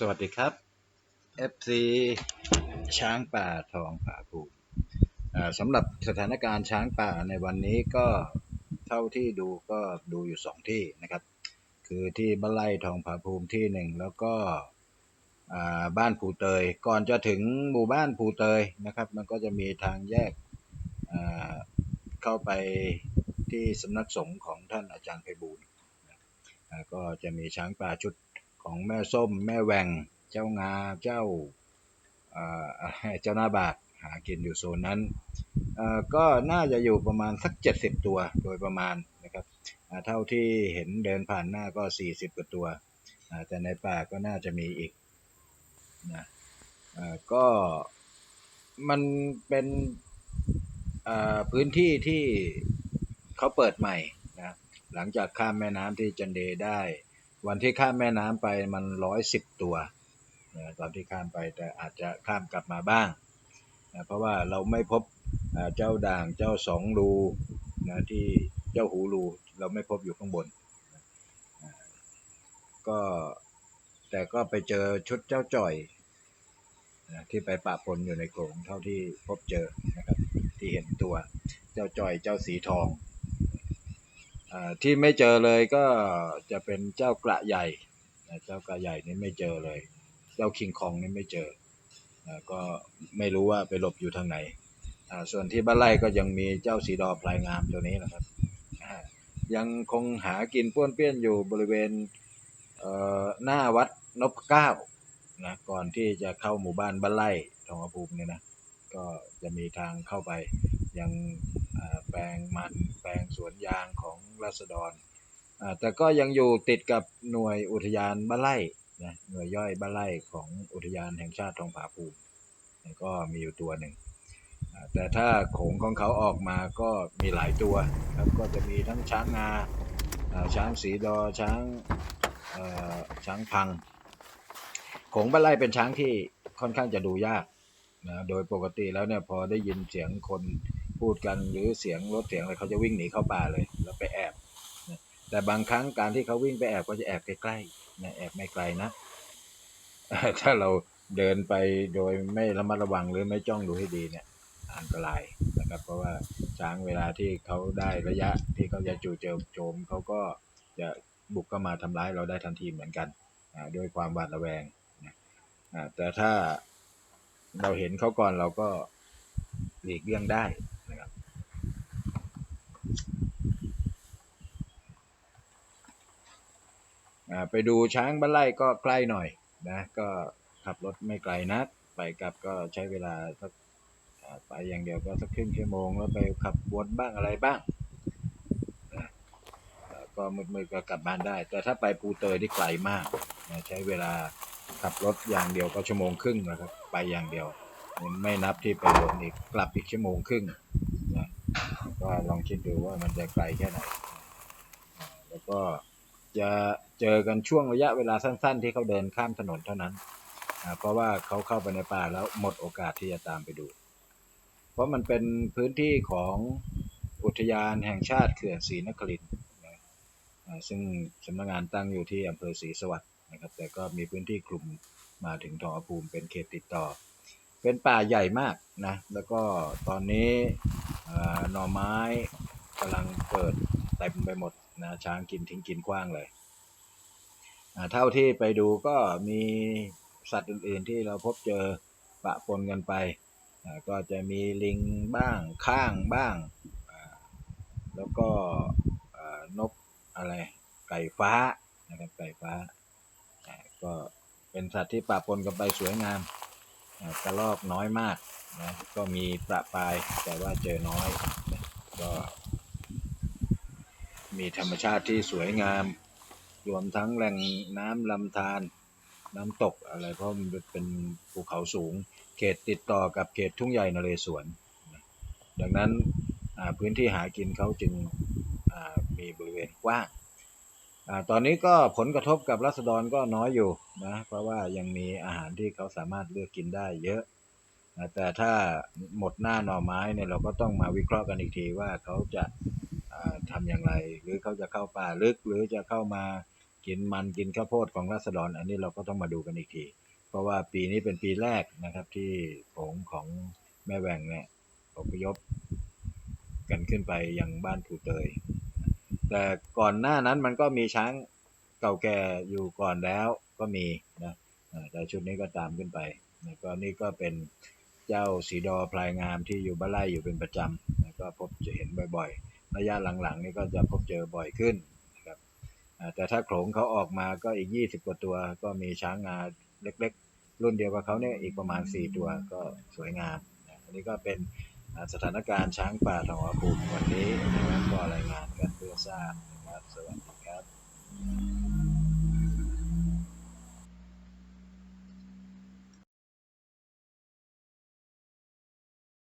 สวัสดีครับ FC ช้างป่าทองผาภูมิสำหรับสถานการณ์ช้างป่าในวันนี้ก็เท่าที่ดูก็ดูอยู่สองที่นะครับ คือที่บ้านไร่ทองผาภูมิที่หนึ่งแล้วก็บ้านภูเตย ก่อนจะถึงหมู่บ้านภูเตยนะครับ มันก็จะมีทางแยกเข้าไปที่สำนักสงฆ์ของท่านอาจารย์ไพบูลย์ก็จะมีช้างป่าชุด ของแม่ส้ม แม่แหวงเจ้างาเจ้าเอ่อเจ้าหน้าบากหากินอยู่โซนนั้น ก็น่าจะอยู่ประมาณสัก 70 ตัวโดยประมาณนะครับเท่าที่เห็นเดินผ่านหน้าก็ 40 กว่าตัว แต่ในป่าก็น่าจะมีอีกนะก็มันเป็นพื้นที่ที่เขาเปิดใหม่นะหลังจากข้ามแม่น้ำที่จันเดได้ วันที่ข้ามแม่น้ำไปมันร้อยสิบตัวนะตอนที่ข้ามไปแต่อาจจะข้ามกลับมาบ้างนะเพราะว่าเราไม่พบเจ้าด่างเจ้าสองรูนะที่เจ้าหูรูเราไม่พบอยู่ข้างบนนะก็แต่ก็ไปเจอชุดเจ้าจ่อยนะที่ไปปะปนอยู่ในโขลงเท่าที่พบเจอนะครับที่เห็นตัวเจ้าจ่อยเจ้าสีทอง ที่ไม่เจอเลยก็จะเป็นเจ้ากระใหญ่เจ้ากระใหญ่นี่ไม่เจอเลย เจ้าคิงคองนี่ไม่เจอก็ไม่รู้ว่าไปหลบอยู่ทางไหน ส่วนที่บ้านไร่ก็ยังมีเจ้าสีดอพลายงามตัวนี้นะครับ ยังคงหากินป้วนเปี้ยนอยู่บริเวณเหน้าวัดนพเก้านะก่อนที่จะเข้าหมู่บ้านบ้านไร่ทองภูมิเนี่ยนะก็จะมีทางเข้าไปยัง แปลงมันแปลงสวนยางของราษฎร แต่ก็ยังอยู่ติดกับหน่วยอุทยานบ้านไร่นะหน่วยย่อยบ้านไร่ของอุทยานแห่งชาติทองผาภูมิก็มีอยู่ตัวหนึ่ง แต่ถ้าโขงของเขาออกมาก็มีหลายตัวครับก็จะมีทั้งช้างงาช้างสีดอช้างช้างพังโขงบ้านไร่เป็นช้างที่ค่อนข้างจะดูยากนะโดยปกติแล้วเนี่ยพอได้ยินเสียงคน พูดกันหรือเสียงรถเสียงอะไรเขาจะวิ่งหนีเข้าป่าเลย แล้วไปแอบนะแต่บางครั้งการที่เขาวิ่งไปแอบก็จะแอบใกล้ๆนะแอบไม่ไกลนะถ้าเราเดินไปโดยไม่ระมัดระวังหรือไม่จ้องดูให้ดีเนี่ยอันตรายนะครับ เพราะว่าช้างเวลาที่เขาได้ระยะที่เขาจะจู่เจอโจมเขาก็จะบุกเข้ามาทำร้ายเราได้ทันทีเหมือนกันด้วยความหวาดระแวงแต่ถ้าเราเห็นเขาก่อนเราก็หลีกเลี่ยงได้ นะครับไปดูช้างบ้านไร่ก็ใกล้หน่อยนะ ก็ขับรถไม่ไกลนัก ไปกลับก็ใช้เวลาสักไปอย่างเดียวก็สักครึ่งชั่วโมงแล้วไปขับวนบ้างอะไรบ้างนะก็มืดๆก็กลับบ้านได้ แต่ถ้าไปภูเตยที่ไกลมากนะใช้เวลาขับรถอย่างเดียวก็ชั่วโมงครึ่งนะครับ ไปอย่างเดียว ไม่นับที่ไปวนอีกกลับอีกชั่วโมงครึ่งนะก็ลองคิดดูว่ามันจะไกลแค่ไหน แล้วก็จะเจอกันช่วงระยะเวลาสั้น ๆ ที่เขาเดินข้ามถนนเท่านั้น เพราะว่าเขาเข้าไปในป่าแล้วหมดโอกาสที่จะตามไปดู เพราะมันเป็นพื้นที่ของอุทยานแห่งชาติเขื่อนศรีนครินทร์นะซึ่งสำนักงานตั้งอยู่ที่อำเภอศรีสวัสดิ์นะครับ แต่ก็มีพื้นที่คลุมมาถึงทองภูมิเป็นเขตติดต่อ เป็นป่าใหญ่มากนะ แล้วก็ตอนนี้หน่อไม้กำลังเปิดเต็มไปหมดนะช้างกินทิ้งกินกว้างเลย เท่าที่ไปดูก็มีสัตว์อื่นๆที่เราพบเจอปะปนกันไป ก็จะมีลิงบ้างข้างบ้าง แล้วก็นกอะไรไก่ฟ้านะครับไก่ฟ้า ก็เป็นสัตว์ที่ปะปนกันไปสวยงาม กระรอกน้อยมากนะก็มีประปายแต่ว่าเจอน้อยนะก็มีธรรมชาติที่สวยงาม รวมทั้งแหล่งน้ำลำธารน้ำตกอะไรเพราะมันเป็นภูเขาสูง เขตติดต่อกับเขตทุ่งใหญ่นเรศวรนะดังนั้นพื้นที่หากินเขาจึงมีบริเวณกว้าง ตอนนี้ก็ผลกระทบกับรัษฎรก็น้อยอยู่นะเพราะว่ายังมีอาหารที่เขาสามารถเลือกกินได้เยอะนะแต่ถ้าหมดหน้าหน่อไม้เนี่ยเราก็ต้องมาวิเคราะห์กันอีกทีว่าเขาจะอ่าทำอย่างไร หรือเขาจะเข้าป่าลึก หรือจะเข้ามากินมันกินข้าวโพดของราษฎร อันนี้เราก็ต้องมาดูกันอีกที เพราะว่าปีนี้เป็นปีแรกนะครับที่โขงของแม่แหวงเนี่ยอพยพกันขึ้นไปยังบ้านผูเตย แต่ก่อนหน้านั้นมันก็มีช้างเก่าแก่อยู่ก่อนแล้วก็มีนะแต่ชุดนี้ก็ตามขึ้นไปนะก็นี่ก็เป็นเจ้าสีดอพลายงามที่อยู่บ้านไร่อยู่เป็นประจำนะก็พบจะเห็นบ่อยๆ ระยะหลังๆ นี่ก็จะพบเจอบ่อยขึ้นนะครับแต่ถ้าโขลงเขาออกมาก็อีก 20 กว่าตัว ก็มีช้างงาเล็กๆ รุ่นเดียวกับเขาเนี่ยอีกประมาณ 4 ตัวก็สวยงามนะอันนี้ก็เป็นสถานการณ์ช้างป่าทองหัวภูมิวันนี้นะครับก็รายงานกันเพื่อ ทราบน